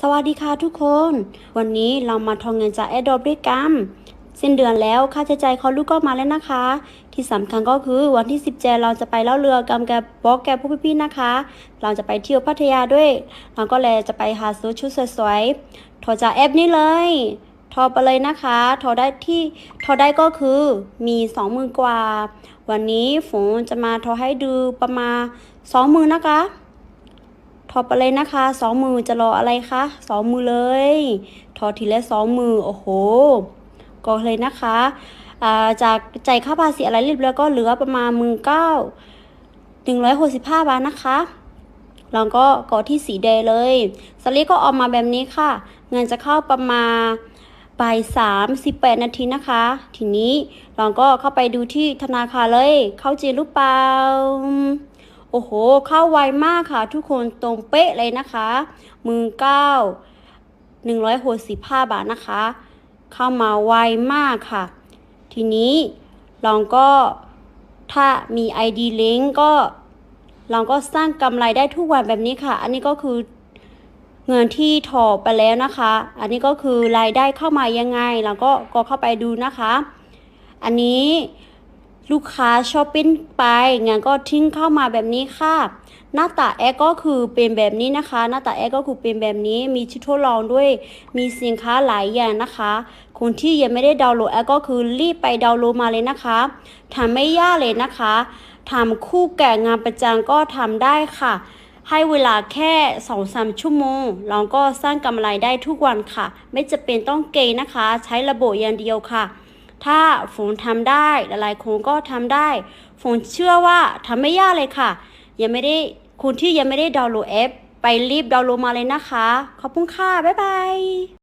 สวัสดีค่ะทุกคน วันนี้เรามาทองเงินจากแอดดอด้วยกันสิ้นเดือนแล้วค่าใช้จ่ายเขาลูกก็มาแล้วนะคะ ที่สำคัญก็คือวันที่17เราจะไปเล่าเรือกับแกบอกแกผู้พี่ๆนะคะ เราจะไปเที่ยวพัทยาด้วย เราก็เลยจะไปหาซื้อชุดสวยๆถอจากแอปนี้เลยทอไปเลยนะคะทอได้ที่ทอได้ก็คือมีสองมือกว่า วันนี้ฝนจะมาทอให้ดูประมาณสองมือนะคะ ทอไปเลยนะคะสองมือจะรออะไรคะสองมือเลยทอทีละสองมือโอ้โหก็เลยนะคะาจากใจายค่าภาษีอะไรเรียบร้อยก็เหลือประมาณมื่นเก้าหนึ่งร้อยหกสิบห้าบาทนะคะแล้วก็กดที่สีแดงเลยสลิปก็ออกมาแบบนี้ค่ะ เงินจะเข้าประมาณบ่ายสามสิบแปดนาทีนะคะ ทีนี้เราก็เข้าไปดูที่ธนาคารเลย เข้าจริงหรือเปล่า โอ้โห เข้าไวมากค่ะ ทุกคนตรงเป๊ะเลยนะคะมือเก้าหนึ่งร้อยหกสิบห้าบาทนะคะ เข้ามาไวมากค่ะ ทีนี้เราก็ถ้ามี ID link ก็เราก็สร้างกำไรได้ทุกวันแบบนี้ค่ะ อันนี้ก็คือเงินที่ถอไปแล้วนะคะ อันนี้ก็คือรายได้เข้ามายังไง เราก็ก็เข้าไปดูนะคะ อันนี้ ลูกค้าช้อปปิ้งไปงั้นก็ทิ้งเข้ามาแบบนี้ค่ะ หน้าตาแอร์ก็คือเป็นแบบนี้นะคะ หน้าตาแอร์ก็คือเป็นแบบนี้มีชุดทดลองด้วย มีสินค้าหลายอย่างนะคะ คนที่ยังไม่ได้ดาวน์โหลดแอร์ก็คือรีบไปดาวน์โหลดมาเลยนะคะทำไม่ยากเลยนะคะทำคู่แก่งานประจำก็ทำได้ค่ะให้เวลาแค่2องสามชั่วโมง เราก็สร้างกำไรได้ทุกวันค่ะ ไม่จะเป็นต้องเกณฑ์นะคะ ใช้ระบบอย่างเดียวค่ะ ถ้าฝนทำได้หลายๆคนก็ทำได้ฝนเชื่อว่าทำไม่ยากเลยค่ะ ยังไม่ได้คุณที่ยังไม่ได้ดาวน์โหลดแอปไปรีบดาวน์โหลดมาเลยนะคะ ขอบคุณค่ะ บ๊ายบาย